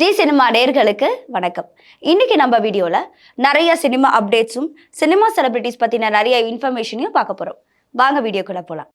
G cinema நேர்களுக்கு வணக்கம். இன்னைக்கு நம்ம வீடியோவில் நிறைய சினிமா அப்டேட்ஸும் சினிமா செலிபிரிட்டிஸ் பற்றின நிறைய இன்ஃபர்மேஷனையும் பார்க்க போகிறோம் வாங்க வீடியோக்குள்ளே போகலாம்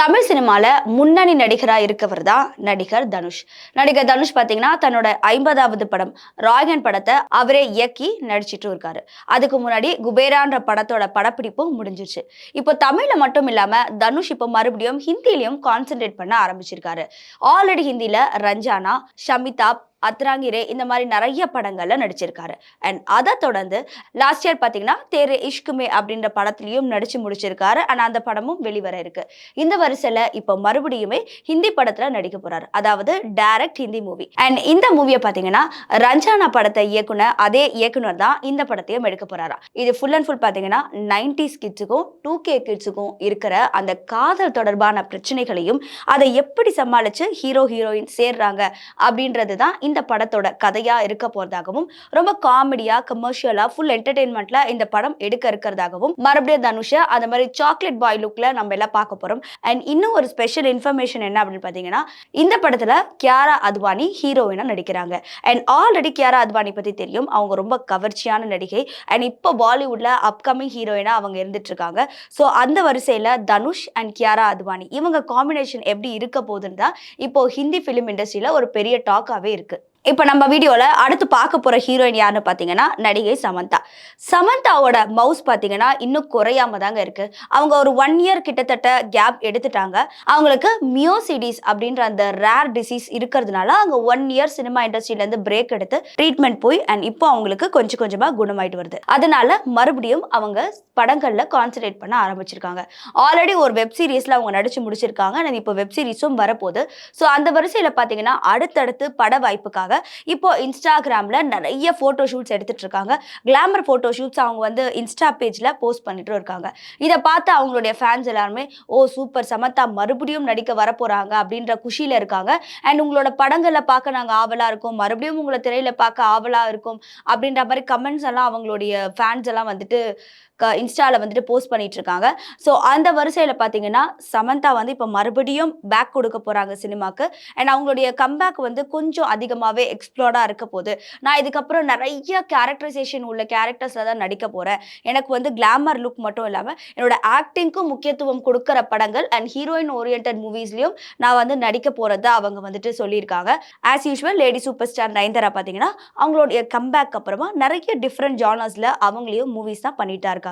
தமிழ் சினிமாவில் முன்னணி நடிகராக இருக்கவர் தான் நடிகர் தனுஷ். நடிகர் தனுஷ் பார்த்தீங்கன்னா தன்னோட ஐம்பதாவது படம் ராயன் படத்தை அவரே இயக்கி நடிச்சிட்டு இருக்காரு. அதுக்கு முன்னாடி குபேரான்ற படத்தோட படப்பிடிப்பும் முடிஞ்சிருச்சு. இப்போ தமிழில் மட்டும் இல்லாமல் தனுஷ் இப்போ மறுபடியும் ஹிந்திலையும் கான்சென்ட்ரேட் பண்ண ஆரம்பிச்சிருக்காரு. ஆல்ரெடி ஹிந்தியில் ரஞ்சானா ஷமிதாப் அத்ராங்கிரே இந்த மாதிரி நிறைய படங்கள்ல நடிச்சிருக்காரு. அண்ட் அதை தொடர்ந்து லாஸ்ட் இயர் பாத்தீங்கன்னா தேரே இஷ்குமே அப்படின்ற படத்திலையும் நடிச்சு முடிச்சிருக்காரு. ஆனால் அந்த படமும் வெளிவர இருக்கு. இந்த வரிசையில இப்போ மறுபடியுமே ஹிந்தி படத்துல நடிக்க போறாரு. அதாவது டைரக்ட் ஹிந்தி மூவி அண்ட் இந்த மூவியை பாத்தீங்கன்னா ரஞ்சானா படத்தை இயக்குனர் அதே இயக்குனர் தான் இந்த படத்தையும் எடுக்க போறாரா. இது ஃபுல் அண்ட் ஃபுல் பாத்தீங்கன்னா நைன்டிஸ் கிட்ஸுக்கும் டூ கே கிட்ஸுக்கும் இருக்கிற அந்த காதல் தொடர்பான பிரச்சனைகளையும் அதை எப்படி சமாளிச்சு ஹீரோ ஹீரோயின் சேர்றாங்க அப்படின்றது தான் இந்த படத்தோட கதையா இருக்க போறதாகவும் ரொம்ப காமெடியா கமர்ஷியலா ஃபுல் என்டர்டைன்மெண்ட்ல இந்த படம் எடுக்க இருக்கிறதாகவும் மறுபடியும் தனுஷை அந்த மாதிரி சாக்லேட் பாய் லுக்ல நம்ம எல்லாம் பார்க்க போறோம். அண்ட் இன்னும் ஒரு ஸ்பெஷல் இன்ஃபர்மேஷன் என்ன அப்படின்னு பார்த்தீங்கன்னா இந்த படத்துல கியாரா அத்வானி ஹீரோயினா நடிக்கிறாங்க. அண்ட் ஆல்ரெடி கியாரா அத்வானி பத்தி தெரியும். அவங்க ரொம்ப கவர்ச்சியான நடிகை. அண்ட் இப்போ பாலிவுட்ல அப்கமிங் ஹீரோயினா அவங்க இருந்துட்டு இருக்காங்க. ஸோ அந்த வரிசையில தனுஷ் அண்ட் கியாரா அத்வானி இவங்க காம்பினேஷன் எப்படி இருக்க போகுதுன்னு தான் இப்போ ஹிந்தி ஃபிலிம் இண்டஸ்ட்ரியில ஒரு பெரிய டாக்காவே இருக்கு. இப்போ நம்ம வீடியோவில் அடுத்து பார்க்க போகிற ஹீரோயின் யாருன்னு பார்த்தீங்கன்னா நடிகை சமந்தா. சமந்தாவோட மவுஸ் பார்த்தீங்கன்னா இன்னும் குறையாம தாங்க இருக்கு. அவங்க ஒரு ஒன் இயர் கிட்டத்தட்ட கேப் எடுத்துட்டாங்க. அவங்களுக்கு மியோசிடிஸ் அப்படின்ற அந்த ரேர் டிசீஸ் இருக்கிறதுனால அவங்க ஒன் இயர் சினிமா இண்டஸ்ட்ரியிலேருந்து பிரேக் எடுத்து ட்ரீட்மெண்ட் போய் அண்ட் இப்போ அவங்களுக்கு கொஞ்சம் கொஞ்சமாக குணமாயிட்டு வருது. அதனால மறுபடியும் அவங்க படங்களில் கான்சன்ட்ரேட் பண்ண ஆரம்பிச்சிருக்காங்க. ஆல்ரெடி ஒரு வெப் சீரிஸில் அவங்க நடிச்சு முடிச்சிருக்காங்க. அண்ட் இப்போ வெப் சீரிஸும் வரப்போகுது. ஸோ அந்த வரிசையில் பார்த்தீங்கன்னா அடுத்தடுத்து பட வாய்ப்புக்காக இப்போ இன்ஸ்டாகிராமில் நிறைய ஃபோட்டோ ஷூட்ஸ் எடுத்துட்டு இருக்காங்க. கிளாமர் ஃபோட்டோ ஷூட்ஸ் அவங்க வந்து இன்ஸ்டா பேஜில் போஸ்ட் பண்ணிட்டு இருக்காங்க. இதை பார்த்து அவங்களுடைய ஃபேன்ஸ் எல்லாருமே ஓ சூப்பர் சமத்தா மறுபடியும் நடிக்க வரப்போகிறாங்க அப்படின்ற குஷியில் இருக்காங்க. அண்ட் உங்களோட படங்களை பார்க்க நாங்கள் ஆவலாக இருக்கோம். மறுபடியும் உங்களை திரையில் பார்க்க ஆவலாக இருக்கும் அப்படின்ற மாதிரி கமெண்ட்ஸ் எல்லாம் அவங்களுடைய ஃபேன்ஸ் எல்லாம் வந்துட்டு இன்ஸ்டாவில் வந்துட்டு போஸ்ட் பண்ணிட்டு இருக்காங்க ஸோ அந்த வரிசையில் பார்த்தீங்கன்னா சமந்தா வந்து இப்போ மறுபடியும் பேக் கொடுக்க போகிறாங்க சினிமாக்கு. அண்ட் அவங்களுடைய கம்பேக் வந்து கொஞ்சம் அதிகமாகவே எக்ஸ்ப்ளோர்டாக இருக்க போகுது நான் இதுக்கப்புறம் நிறைய கேரக்டரைசேஷன் உள்ள கேரக்டர்ஸில் தான் நடிக்க போகிறேன் எனக்கு வந்து கிளாமர் லுக் மட்டும் இல்லாமல் என்னோட ஆக்டிங்க்கும் முக்கியத்துவம் கொடுக்குற படங்கள் அண்ட் ஹீரோயின் ஓரியன்ட் மூவிஸ்லையும் நான் வந்து நடிக்க போகிறதா அவங்க வந்துட்டு சொல்லியிருக்காங்க. As usual lady super star Nayanthara பார்த்தீங்கன்னா அவங்களுடைய கம்பேக் அப்புறமா நிறைய டிஃப்ரெண்ட் ஜானர்ஸில் அவங்களையும் மூவிஸ் தான் பண்ணிட்டா இருக்காங்க.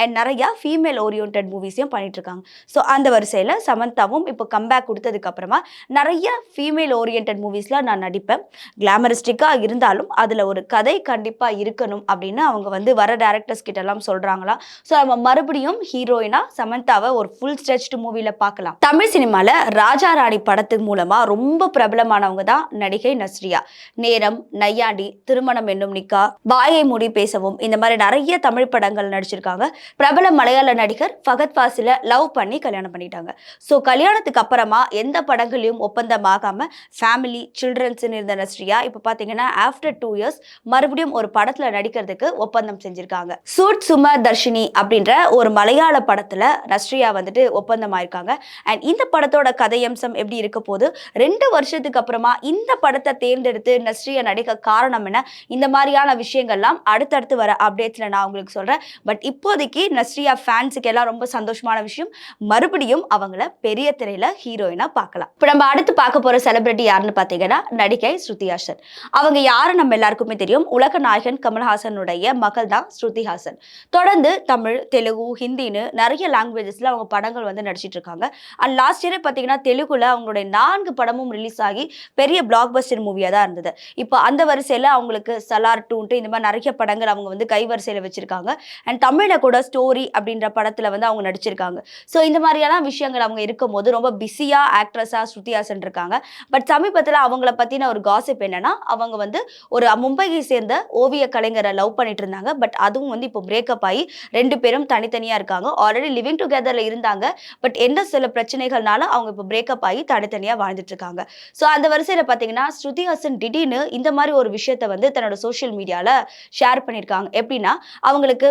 அண்ட் நிறையா ஃபீமேல் ஓரியன்ட் மூவிஸையும் பண்ணிட்டுருக்காங்க. ஸோ அந்த வரிசையில் சமந்தாவும் இப்போ கம்பேக் கொடுத்ததுக்கு அப்புறமா நிறைய ஃபீமேல் ஓரியன்ட் மூவிஸில் நான் நடிப்பேன். கிளாமரிஸ்டிக்காக இருந்தாலும் அதில் ஒரு கதை கண்டிப்பாக இருக்கணும் அப்படின்னு அவங்க வந்து வர டேரக்டர்ஸ் கிட்ட எல்லாம் சொல்கிறாங்களா ஸோ நம்ம மறுபடியும் ஹீரோயினா சமந்தாவை ஒரு ஃபுல் ஸ்ட்ரெச்டு மூவியில் பார்க்கலாம். தமிழ் சினிமாவில் ராஜா ராணி படத்து மூலமாக ரொம்ப பிரபலமானவங்க தான் நடிகை நஸ்ரியா. நேரம் நையாண்டி திருமணம் என்னும் நிக்கா வாயை மூடி பேசவும் இந்த மாதிரி நிறைய தமிழ் படங்கள் நடிச்சு வச்சிருக்காங்க. பிரபல மலையாள நடிகர் ஃபகத் ஃபாசில லவ் பண்ணி கல்யாணம் பண்ணிட்டாங்க. ஸோ கல்யாணத்துக்கு அப்புறமா எந்த படங்களையும் ஒப்பந்தமாகாம ஃபேமிலி சில்ட்ரன்ஸ்னு இருந்த நஸ்ரியா இப்போ பார்த்தீங்கன்னா ஆஃப்டர் டூ இயர்ஸ் மறுபடியும் ஒரு படத்துல நடிக்கிறதுக்கு ஒப்பந்தம் செஞ்சிருக்காங்க. சூட் சும தர்ஷினி அப்படின்ற ஒரு மலையாள படத்துல நஸ்ரியா வந்துட்டு ஒப்பந்தம் ஆயிருக்காங்க அண்ட் இந்த படத்தோட கதையம்சம் எப்படி இருக்க போது ரெண்டு வருஷத்துக்கு அப்புறமா இந்த படத்தை தேர்ந்தெடுத்து நஸ்ரியா நடிக்க காரணம் என்ன இந்த மாதிரியான விஷயங்கள்லாம் அடுத்தடுத்து வர அப்டேட்ஸ்ல நான் உங்களுக்கு சொல்றேன். பட் இப்போதைக்கு நஸ்ரியா ஃபேன்ஸுக்கு எல்லாம் ரொம்ப சந்தோஷமான விஷயம். மறுபடியும் அவங்கள பெரிய திரையில ஹீரோயினா பார்க்கலாம். இப்போ நம்ம அடுத்து பார்க்க போற செலிபிரிட்டி யாருன்னு பார்த்தீங்கன்னா நடிகை ஸ்ருதி ஹாசன். அவங்க யாரு நம்ம எல்லாருக்குமே தெரியும். உலக நாயகன் கமல்ஹாசனுடைய மகள் தான் ஸ்ருதி ஹாசன். தொடர்ந்து தமிழ் தெலுங்கு ஹிந்தின்னு நிறைய லாங்குவேஜஸ்ல அவங்க படங்கள் வந்து நடிச்சிட்டு இருக்காங்க. அண்ட் லாஸ்ட் இயரே பார்த்தீங்கன்னா தெலுங்குல அவங்களுடைய நான்கு படமும் ரிலீஸ் ஆகி பெரிய பிளாக் பஸ்டர் மூவியாக தான் இருந்தது. இப்போ அந்த வரிசையில் அவங்களுக்கு சலார் டூன்ட்டு இந்த மாதிரி நிறைய படங்கள் அவங்க வந்து கை வரிசையில் வச்சிருக்காங்க அண்ட் தமிழை கூட ஸ்டோரி அப்படின்ற படத்தில் வந்து அவங்க நடிச்சிருக்காங்க. ஸோ இந்த மாதிரியான விஷயங்கள் அவங்க இருக்கும்போது ரொம்ப பிஸியாக ஆக்ட்ரஸாக ஸ்ருதிஹாசன் இருக்காங்க பட் சமீபத்தில் அவங்கள பற்றின ஒரு காசிப் என்னன்னா அவங்க வந்து ஒரு மும்பையை சேர்ந்த ஓவிய கலைஞரை லவ் பண்ணிட்டு இருந்தாங்க. பட் அதுவும் வந்து இப்போ பிரேக்கப் ஆகி ரெண்டு பேரும் தனித்தனியாக இருக்காங்க. ஆல்ரெடி லிவிங் டுகெதரில் இருந்தாங்க. பட் எந்த சில பிரச்சனைகள்னால அவங்க இப்போ பிரேக்கப் ஆகி தனித்தனியாக வாழ்ந்துட்டு இருக்காங்க ஸோ அந்த வரிசையில் பார்த்தீங்கன்னா ஸ்ருதிஹாசன் திடீர்னு இந்த மாதிரி ஒரு விஷயத்தை வந்து தன்னோட சோஷியல் மீடியாவில் ஷேர் பண்ணியிருக்காங்க எப்படின்னா அவங்களுக்கு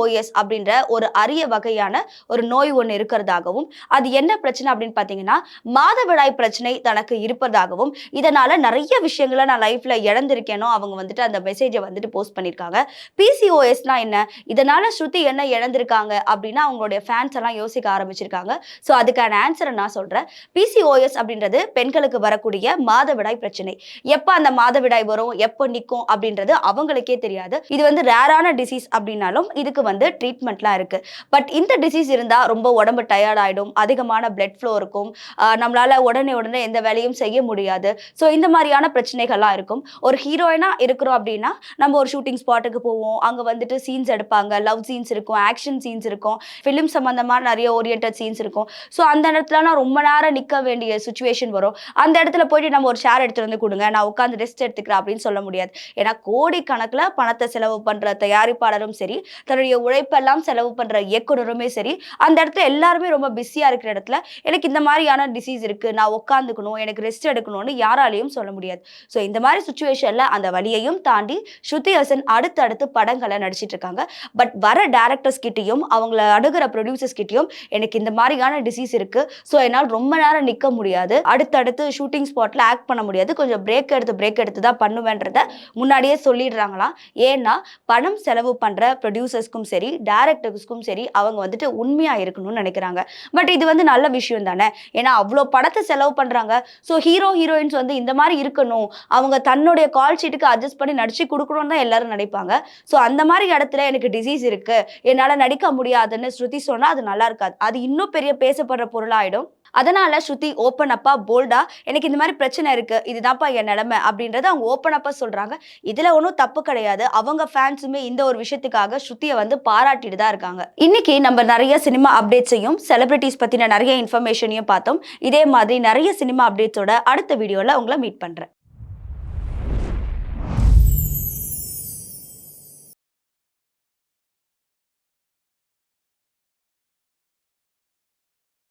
ஓஎஸ் அப்படின்ற ஒரு அரிய வகையான ஒரு நோய் ஒன்று இருக்கிறதாகவும் அது என்ன பிரச்சனை அப்படின்னு பார்த்தீங்கன்னா மாதவிடாய் பிரச்சனை தனக்கு இருப்பதாகவும் இதனால நிறைய விஷயங்களை நான் லைஃப்ல இழந்திருக்கேனோ அவங்க வந்துட்டு அந்த மெசேஜை வந்துட்டு போஸ்ட் பண்ணியிருக்காங்க பிசிஓஎஸ்னா என்ன? இதனால ஸ்ருதி என்ன இழந்திருக்காங்க அப்படின்னா அவங்களுடைய ஃபேன்ஸ் எல்லாம் யோசிக்க ஆரம்பிச்சிருக்காங்க. ஸோ அதுக்கான ஆன்சரை நான் சொல்றேன். பிசிஓஎஸ் அப்படின்றது பெண்களுக்கு வரக்கூடிய மாதவிடாய் பிரச்சனை. எப்போ அந்த மாதவிடாய் வரும்? எப்போ நிற்கும் அப்படின்றது அவங்களுக்கே தெரியாது. இது வந்து ரேரான டிசீஸ் அப்படின்னாலும் இதுக்கு வந்து ட்ரீட்மெண்ட்லாம் இருக்கு. பட் இந்த டிசீஸ் இருந்தா ரொம்ப உடம்பு டயர்ட் ஆயிடும் அதிகமான பிளட் ஃப்ளோ இருக்கும். நம்மளால் நம்மளால உடனே உடனே எந்த வேலையும் செய்ய முடியாது. ஸோ இந்த மாதிரியான பிரச்சனைகள்லாம் இருக்கும். ஒரு ஹீரோயினாக இருக்கிறோம் அப்படின்னா நம்ம ஒரு ஷூட்டிங் ஸ்பாட்டுக்கு போவோம். அங்க வந்துட்டு சீன்ஸ் எடுப்பாங்க. லவ் சீன்ஸ் இருக்கும் ஆக்ஷன் சீன்ஸ் இருக்கும். ஃபிலிம் சம்மந்தமாக நிறைய ஓரியன்ட் சீன்ஸ் இருக்கும். ஸோ அந்த இடத்துலலாம் ரொம்ப நேரம் நிற்க வேண்டிய சுச்சுவேஷன் வரும். அந்த இடத்துல போயிட்டு நம்ம ஒரு ஷேர் எடுத்துகிட்டு வந்து கொடுங்க. நான் உட்காந்து ரெஸ்ட் எடுத்துக்கிறேன் அப்படின்னு சொல்ல முடியாது. ஏன்னா கோடி பணத்தை செலவு பண்ணுற தயாரிப்பாளரும் சரி தன்னுடைய உழைப்பெல்லாம் செலவு பண்ற இயக்குனருமே சரி அந்த இடத்துல எல்லாருமே ரொம்ப பிஸியா இருக்கிற இடத்துல எனக்கு இந்த மாதிரியான டிசீஸ் இருக்கு நான் உட்காந்துக்கணும் எனக்கு ரெஸ்ட் எடுக்கணும்னு யாராலையும் சொல்ல முடியாது. ஸோ இந்த மாதிரி சுச்சுவேஷன்ல அந்த வழியையும் தாண்டி ஸ்ருதி ஹசன் அடுத்தடுத்து படங்களை நடிச்சிட்டு இருக்காங்க. பட் வர டேரக்டர்ஸ் கிட்டேயும் அவங்கள அணுகிற ப்ரொடியூசர்ஸ் கிட்டேயும் எனக்கு இந்த மாதிரியான டிசீஸ் இருக்கு. ஸோ என்னால் ரொம்ப நேரம் நிற்க முடியாது. அடுத்தடுத்து ஷூட்டிங் ஸ்பாட்ல ஆக்ட் பண்ண முடியாது. கொஞ்சம் பிரேக் எடுத்து பிரேக் எடுத்து தான் பண்ணுவேன்றத முன்னாடியே சொல்லிடுறாங்களாம். ஏன்னா பணம் செலவு பண்ற ப்ரொடியூசர்ஸ்க்கும் சரி டேரக்டர்ஸ்க்கும் சரி அவங்க வந்துட்டு உண்மையாக இருக்கணும்னு நினைக்கிறாங்க. பட் இது வந்து நல்ல விஷயம் தானே? ஏன்னா அவ்வளோ படத்தை செலவு பண்ணுறாங்க ஸோ ஹீரோ ஹீரோயின்ஸ் வந்து இந்த மாதிரி இருக்கணும். அவங்க தன்னுடைய கால் ஷீட்டுக்கு அட்ஜஸ்ட் பண்ணி நடிச்சு கொடுக்கணும்னு தான் எல்லாரும் நினைப்பாங்க. ஸோ அந்த மாதிரி இடத்துல எனக்கு டிசீஸ் இருக்குது என்னால் நடிக்க முடியாதுன்னு ஸ்ருதி சொன்னால் அது நல்லா இருக்காது. அது இன்னும் பெரிய பேசப்படுற பொருளாயிடும். அதனால ஸ்ருதி ஓப்பன் அப்பா போல்டா எனக்கு இந்த மாதிரி பிரச்சனை இருக்கு இதுதான்ப்பா என் நிலைமை அப்படின்றத அவங்க ஓப்பன் அப்பா சொல்றாங்க. இதுல ஒன்றும் தப்பு கிடையாது. அவங்க ஃபேன்ஸுமே இந்த ஒரு விஷயத்துக்காக ஸ்ருதியை வந்து பாராட்டிட்டு தான் இருக்காங்க. இன்னைக்கு நம்ம நிறைய சினிமா அப்டேட்ஸையும் செலிபிரிட்டிஸ் பத்தின நிறைய இன்ஃபர்மேஷனையும் பார்த்தோம். இதே மாதிரி நிறைய சினிமா அப்டேட்ஸோட அடுத்த வீடியோல உங்களை மீட் பண்றேன்.